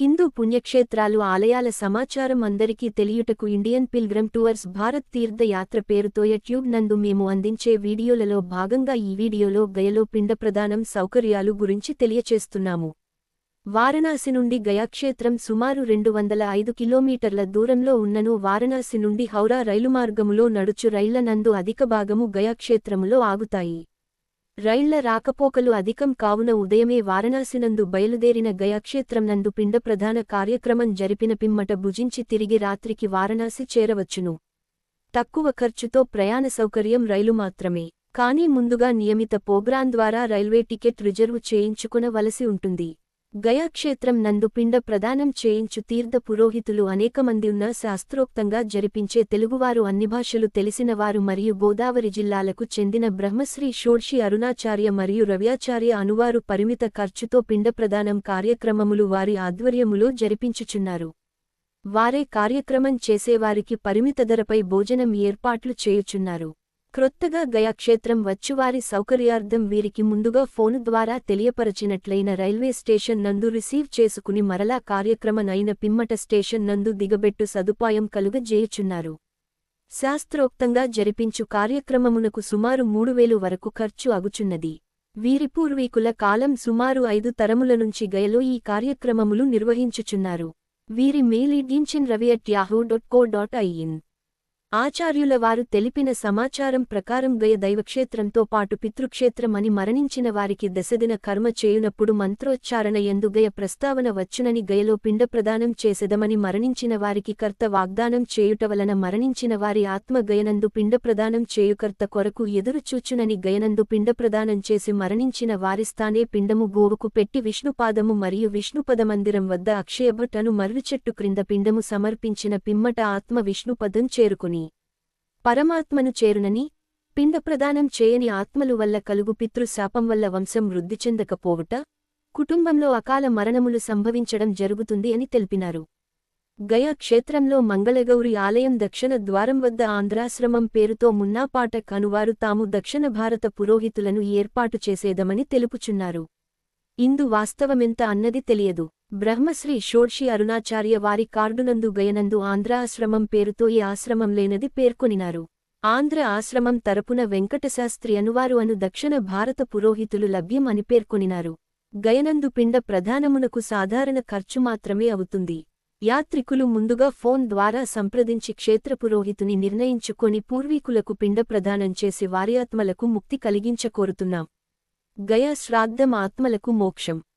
హిందూ పుణ్యక్షేత్రాలు ఆలయాల సమాచారం అందరికీ తెలియుటకు ఇండియన్ పిల్గ్రమ్ టూర్స్ భారత్ తీర్థయాత్ర పేరుతో యూట్యూబ్ నందు మేము అందించే వీడియోలలో భాగంగా ఈ వీడియోలో గయలో పిండ ప్రదానం సౌకర్యాలు గురించి తెలియచేస్తున్నాము. వారణాసి నుండి గయాక్షేత్రం సుమారు రెండు వందల ఐదు కిలోమీటర్ల దూరంలో ఉన్నను వారణాసి నుండి హౌరా రైలు మార్గములో నడుచు రైళ్ళ నందు అధిక భాగము గయాక్షేత్రములో ఆగుతాయి. రైళ్ళ రాకపోకలు అధికం కావున ఉదయమే వారణాసినందు బయలుదేరిన గయాక్షేత్రంనందు పిండ ప్రధాన కార్యక్రమం జరిపిన పిమ్మట భుజించి తిరిగి రాత్రికి వారణాసి చేరవచ్చును. తక్కువ ఖర్చుతో ప్రయాణ సౌకర్యం రైలు మాత్రమే. కానీ ముందుగా నియమిత ప్రోగ్రాం ద్వారా రైల్వే టికెట్ రిజర్వు చేయించుకునవలసి ఉంటుంది. గయాక్షేత్రం నందు పిండ ప్రదానం చేయించు తీర్థ పురోహితులు అనేకమంది ఉన్న శాస్త్రోక్తంగా జరిపించే తెలుగువారు అన్ని భాషలు తెలిసినవారు మరియు గోదావరి జిల్లాలకు చెందిన బ్రహ్మశ్రీ షోడ్షి అరుణాచార్య మరియు రవ్యాచార్య అనువారు పరిమిత ఖర్చుతో పిండ ప్రదానం కార్యక్రమములు వారి ఆధ్వర్యములో జరిపించుచున్నారు. వారే కార్యక్రమం చేసేవారికి పరిమిత ధరపై భోజనం ఏర్పాట్లు చేయుచున్నారు. క్రొత్తగా గయాక్షేత్రం వచ్చువారి సౌకర్యార్థం వీరికి ముందుగా ఫోను ద్వారా తెలియపరచినట్లయిన రైల్వే స్టేషన్ నందు రిసీవ్ చేసుకుని మరలా కార్యక్రమనైన పిమ్మట స్టేషన్ నందు దిగబెట్టు సదుపాయం కలుగజేయుచున్నారు. శాస్త్రోక్తంగా జరిపించు కార్యక్రమమునకు సుమారు మూడు వేలు వరకు ఖర్చు అగుచున్నది. వీరి పూర్వీకుల కాలం సుమారు ఐదు తరముల నుంచి గయలో ఈ కార్యక్రమములు నిర్వహించుచున్నారు. వీరి mail Ravi at Yahoo dot co dot in ఆచార్యుల వారు తెలిపిన సమాచారం ప్రకారం గయ దైవక్షేత్రంతో పాటు పితృక్షేత్రం అని మరణించిన వారికి దశదిన కర్మ చేయునప్పుడు మంత్రోచ్చారణ ఎందు గయ ప్రస్తావన వచ్చునని గయలో పిండ ప్రదానం చేసెదమని మరణించిన వారికి కర్త వాగ్దానం చేయుట వలన మరణించిన వారి ఆత్మ గయనందు పిండ ప్రదానం చేయుకర్త కొరకు ఎదురుచూచునని గయనందు పిండ ప్రదానం చేసి మరణించిన వారిస్తానే పిండము గోవుకు పెట్టి విష్ణుపాదము మరియు విష్ణుపదమందిరం వద్ద అక్షయభటను మర్రిచెట్టు క్రింద పిండము సమర్పించిన పిమ్మట ఆత్మ విష్ణుపదం చేరుకుని పరమాత్మను చేరునని పిండప్రదానం చేయని ఆత్మలు వల్ల కలుగు పితృశాపం వల్ల వంశం వృద్ధి చెందకపోవుట కుటుంబంలో అకాల మరణములు సంభవించడం జరుగుతుంది అని తెలిపినారు. గయా క్షేత్రంలో మంగళగౌరి ఆలయం దక్షిణ ద్వారం వద్ద ఆంధ్రాశ్రమం పేరుతో మున్నాపాట అనువారు తాము దక్షిణ భారత పురోహితులను ఏర్పాటు చేసేదమని తెలుపుచున్నారు. ఇందు వాస్తవమెంత అన్నది తెలియదు. బ్రహ్మశ్రీ షోడ్షి అరుణాచార్య వారి కార్డునందు గయనందు ఆంధ్ర ఆశ్రమం పేరుతో ఈ ఆశ్రమం లేనది పేర్కొనినారు. ఆంధ్ర ఆశ్రమం తరపున వెంకటశాస్త్రి అనువారు అను దక్షిణ భారత పురోహితులు లభ్యం అని పేర్కొనినారు. గయనందు పిండ ప్రధానమునకు సాధారణ ఖర్చు మాత్రమే అవుతుంది. యాత్రికులు ముందుగా ఫోన్ ద్వారా సంప్రదించి క్షేత్ర పురోహితుని నిర్ణయించుకొని పూర్వీకులకు పిండ ప్రదానం చేసి వారి ఆత్మలకు ముక్తి కలిగించకోరుతున్నాం గయా శ్రాద్ధం ఆత్మలకు మోక్షం.